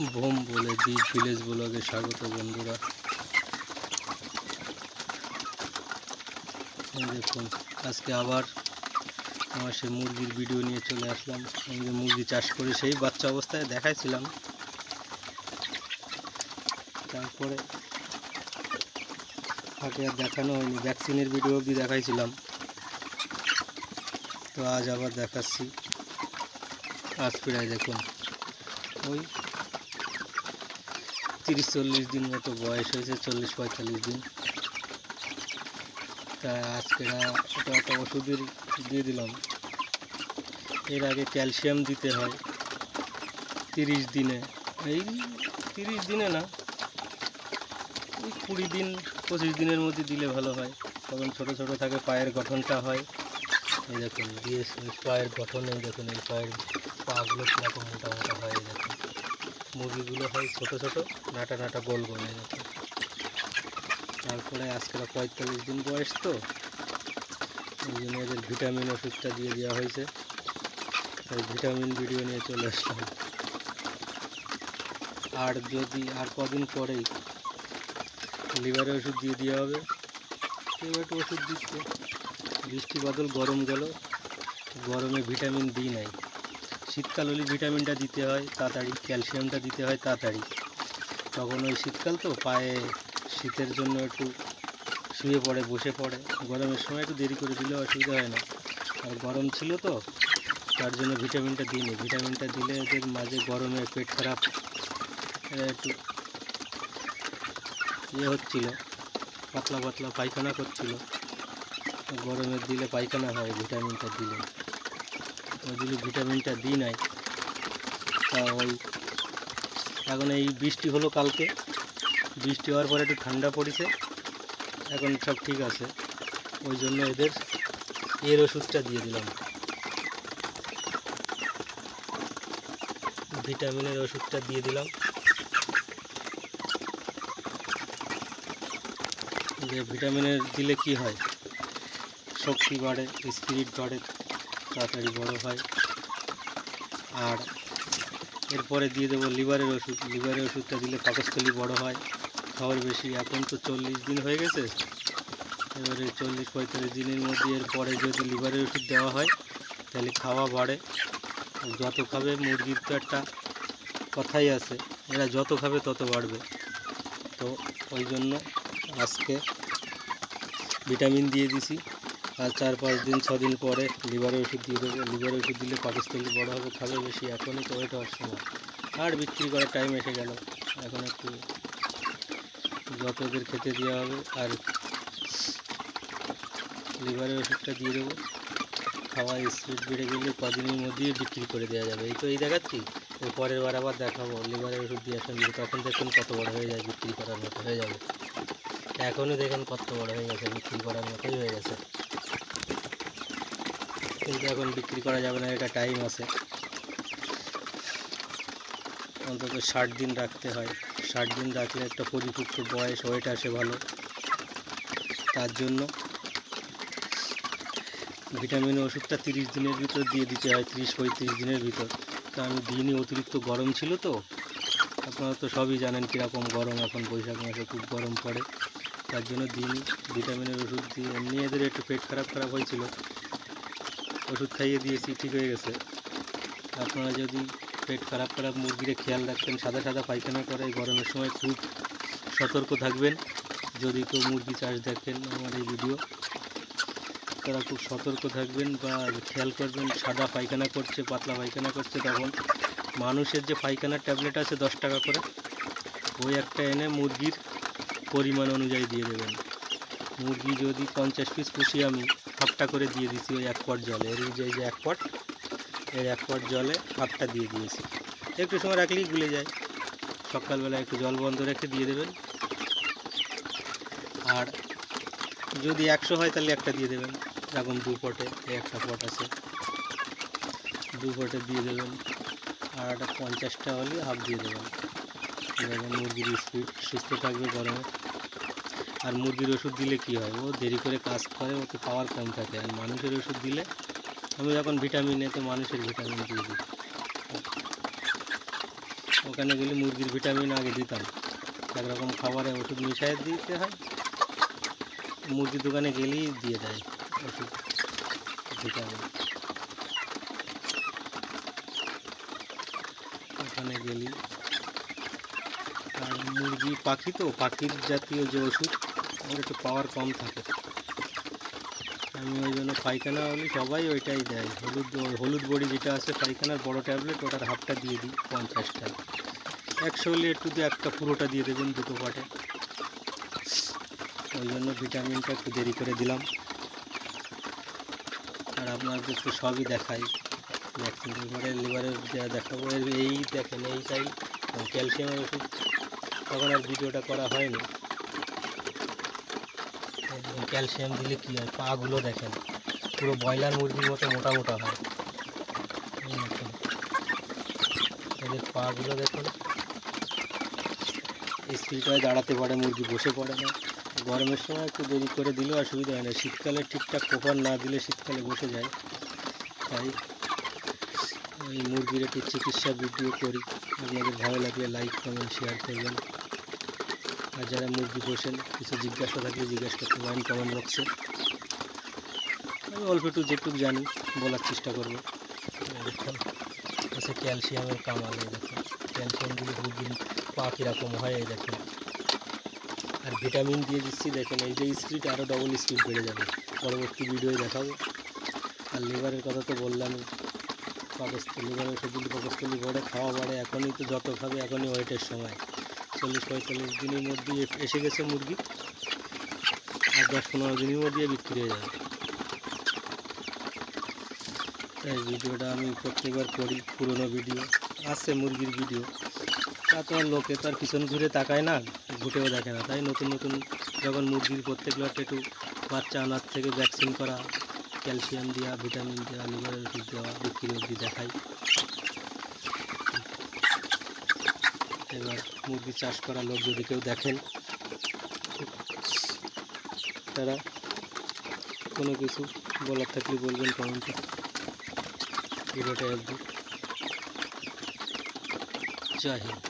Bomb বলে দ্বীপ village ব্লগে স্বাগত বন্ধুরা। দেখুন, আজকে আবার আমার সেই মুরগির ভিডিও নিয়ে চলে আসলাম। আমি যে মুরগি চাষ করে সেই বাচ্চা অবস্থায় দেখাইছিলাম। তারপরে তাকে আর দেখানো হয়নি ভ্যাকসিনের ভিডিও অবধি দেখাইছিলাম। তো আজ আবার দেখাচ্ছি। আজ প্রায় দেখুন, ওই তিরিশ চল্লিশ দিন মতো বয়স হয়েছে, চল্লিশ পঁয়তাল্লিশ দিন। তা আজকে এটা একটা ওষুধের দিয়ে দিলাম। এর আগে ক্যালসিয়াম দিতে হয় তিরিশ দিনে। এই তিরিশ দিনে না ওই কুড়ি দিন, পঁচিশ দিনের মধ্যে দিলে ভালো হয়। তখন ছোট ছোট থাকে, পায়ের গঠনটা হয়। এই দেখুন, দিয়ে পায়ের গঠন, এই দেখুন, এই পায়ের পাগুলো কীরকম মোটা হয়, এই দেখুন। মুরগিগুলো হয় ছোট ছোট, নাটা নাটা গোল গোল এই দেখুন তারপরে আজকে পঁয়তাল্লিশ দিন বয়স তো, এই জন্য এদের ভিটামিন ওষুধটা দিয়ে দেওয়া হয়েছে। তাই ভিটামিন ভিডিও নিয়ে চলে আসলাম। আর যদি, আর কদিন পরেই লিভারের ওষুধ দিয়ে দেওয়া হবে কেউ একটু ওষুধ দিচ্ছে। বৃষ্টি বাদল গরম গেল, গরমে ভিটামিন ডি নাই। শীতকাল হলে ভিটামিনটা দিতে হয়, তাড়াতাড়ি ক্যালসিয়ামটা দিতে হয় তাড়াতাড়ি। তখন ওই শীতকাল তো, পায়ে শীতের জন্য একটু শুয়ে পড়ে, বসে পড়ে। গরমের সময় একটু দেরি করে দিলেও অসুবিধা হয় না। আর গরম ছিল তো, তার জন্য ভিটামিনটা দিইনি। ভিটামিনটা দিলে ওদের মাঝে গরমে পেট খারাপ একটু ইয়ে হচ্ছিল, পাতলা পাতলা পায়খানা করছিল। গরমে দিলে পায়খানা হয়, ভিটামিনটা দিলে। জন্য ভিটামিনটা দিই নাই তা ওই এখন এই বৃষ্টি হলো কালকে। বৃষ্টি হওয়ার পরে একটু ঠান্ডা পড়েছে, এখন সব ঠিক আছে। ওই জন্য এদের এর ওষুধটা দিয়ে দিলাম। ভিটামিনের ওষুধটা দিয়ে দিলাম। যে ভিটামিনের দিলে কি হয়? শক্তি বাড়ে, স্পিরিট বাড়ে। তাড়াতাড়ি বড় হয়। আর এরপরে দিয়ে দেবো লিভারের ওষুধ। লিভারের ওষুধটা দিলে পাকস্থলী বড় হয়। খাওয়ার বেশি। এখন তো চল্লিশ দিন হয়ে গেছে। এবারে চল্লিশ, পঁয়তাল্লিশ দিনের মধ্যে এরপরে যদি লিভারের ওষুধ দেওয়া হয়, তাহলে খাওয়া বাড়ে। যত খাবে মুরগির তো একটা কথাই আছে, এরা যত খাবে তত বাড়বে। তো ওই জন্য আজকে ভিটামিন দিয়ে দিছি। আর চার পাঁচ দিন, ছ দিন পরে লিভারের ওষুধ দিয়ে দেবো। লিভারের ওষুধ দিলে পাকিস্তানি বড় হবে, খাবে বেশি। এখনই তো ওইটা হওয়ার সময় আর বিক্রি করার টাইম এসে গেল। এখন একটু যত ওদের খেতে দেওয়া হবে, আর লিভারের ওষুধটা দিয়ে দেবো। খাওয়ার স্পিড বেড়ে গেলে কদিনের মধ্যেই বিক্রি করে দেওয়া যাবে। এই তো এই দেখাচ্ছি। এর পরের বার আবার দেখাবো। লিভারের ওষুধ দিয়ে আসেন তখন দেখুন কত বড় হয়ে যায় বিক্রি করার মতো, হয়ে যাবে। এখনও দেখেন কত বড় হয়ে গেছে বিক্রি করার মতোই হয়ে গেছে। কিন্তু এখন বিক্রি করা যাবে না, এটা টাইম আছে। অন্তত ষাট দিন রাখতে হয়। ষাট দিন রাখলে একটা পরিপুক্ত বয়স ওয়েট আসে ভালো। তার জন্য ভিটামিন ওষুধটা তিরিশ দিনের ভিতর দিয়ে দিতে হয়, তিরিশ পঁয়ত্রিশ দিনের ভিতর। আমি দিনই অতিরিক্ত গরম ছিল তো, আপনারা তো সবই জানেন কীরকম গরম এখন, বৈশাখ মাসে খুব গরম পড়ে। তার জন্য দিন ভিটামিনের ওষুধ দিয়ে, এমনি এদের একটু পেট খারাপ খারাপ হয়েছিল। ওষুধ খাইয়ে দিয়েছি, ঠিক হয়ে গেছে। আপনারা যদি পেট খারাপ খারাপ মুরগিরে খেয়াল রাখতেন সাদা সাদা পায়খানা করে গরমের সময় খুব সতর্ক থাকবেন। যদি কেউ মুরগি চাষ দেখেন আমার এই ভিডিও, তারা খুব সতর্ক থাকবেন বা খেয়াল করবেন, সাদা পায়খানা করছে, পাতলা পায়খানা করছে, তখন মানুষের যে পায়খানার ট্যাবলেট আছে দশ টাকা করে, ওই একটা এনে মুরগির পরিমাণ অনুযায়ী দিয়ে দেবেন। মুরগি যদি পঞ্চাশ পিস পুষি আমি হাফটা করে দিয়ে দিয়েছি ওই এক পট জলে। এর যে যে এক পট, এর এক পট জলে হাফটা দিয়ে দিয়েছি। একটু সময় রাখলেই গুলে যায়। সকালবেলা একটু জল বন্ধ রেখে দিয়ে দেবেন। আর যদি একশো হয় তাহলে একটা দিয়ে দেবেন। এখন দু পটে একটা পট আছে। দু পটে দিয়ে দেবেন। আর একটা পঞ্চাশটা হলে হাফ দিয়ে দেবেন। মুরগির স্পিড সুস্থ থাকবে গরমে। আর মুরগির ওষুধ দিলে কি হয়? ও দেরি করে কাজ করে ওতে পাওয়ার কম থাকে। আর মানুষের ওষুধ দিলে আমি যখন ভিটামিন এ তো মানুষের ভিটামিন দিয়ে দিই। ওখানে গেলে মুরগির ভিটামিন আগে দিতাম। একরকম খাবারে ওষুধ মিশিয়ে দিতে হয়। মুরগির দোকানে গেলেই দিয়ে দেয় ওষুধ ভিটামিন ওখানে গেলি আর মুরগি, পাখি তো, পাখির জাতীয় যে ওষুধ, ওর একটু পাওয়ার কম থাকে। আমি ওই জন্য পায়খানা হলে সবাই ওইটাই দেয়। হলুদ হলুদ বড়ি যেটা আছে, পায়খানার বড় ট্যাবলেট ওটার হাফটা দিয়ে দিই, পঞ্চাশটা। একশো হলে একটু দিয়ে একটা পুরোটা দিয়ে দেবেন দুটো পাটে। ওই জন্য ভিটামিনটা একটু দেরি করে দিলাম। আর আপনাদের তো সবই দেখাই। ভ্যাকসিন লিভারের লিভারের যা দেখাবো এই দেখেন, এই এইটাই ক্যালসিয়ামের ওষুধ। তখন আর ভিডিওটা করা হয়নি। ক্যালসিয়াম দিলে কী হয়? পাগুলো দেখেন পুরো ব্রয়লার মুরগির মতো মোটা মোটা হয়। এদের পাগুলো দেখুন। স্পিড দাঁড়াতে পারে মুরগি বসে পড়ে না। গরমের সময় একটু দেরি করে দিলেও অসুবিধা হয় না। শীতকালে ঠিকঠাক কোপার না দিলে শীতকালে বসে যায়। তাই ওই মুরগির একটু চিকিৎসা ভিডিও করি। আপনাদের ভালো লাগলে লাইক কমেন্ট শেয়ার করবেন। আর যারা মুরগি পোষেন, কিছু জিজ্ঞাসা থাকলে জিজ্ঞাসা করতে পারেন কমেন্ট বক্সে আমি অল্প একটু যেটুকু জানি, বলার চেষ্টা করব। দেখুন হচ্ছে ক্যালসিয়ামের কামাল, এই দেখুন। ক্যালসিয়াম দিলে মুরগির পা কীরকম হয়, এই দেখুন। আর ভিটামিন দিয়ে দিচ্ছি, দেখেন, এই যে স্পিড আরও ডবল স্পিড বেড়ে যাবে। পরবর্তী ভিডিওয়ে দেখাবো। আর লিভারের কথা তো বললাম। পাকস্থলী লিভারের সেগুলি পাকস্থলী বাড়ে, খাওয়া বাড়ে, এখনই তো যত খাবে, এখনই ওয়েটের সময়। চল্লিশ পঁয়তাল্লিশ দিনের মধ্যে এসে গেছে মুরগি। আর দশ পনেরো দিনের মধ্যে বিক্রি হয়ে যাবে। এই ভিডিওটা আমি প্রত্যেকবার করি, পুরনো ভিডিও। আছে মুরগির ভিডিও। তা তো লোকে তো আর পিছন ঘুরে তাকায় না, ঘুটেও দেখে না। তাই নতুন নতুন যখন মুরগির প্রত্যেক লটে একটু বাচ্চা আনার থেকে ভ্যাকসিন করা, ক্যালসিয়াম দেওয়া, ভিটামিন দেওয়া লিভারের ওষুধ দেওয়া, বিক্রি অবধি দেখাই। এবার মুরগি চাষ করা লোক যদি কেউ দেখেন, তারা কোনো কিছু বলার থাকলে বলবেন কমেন্টে। ভিডিওটা অবধি জয় হিন্দ।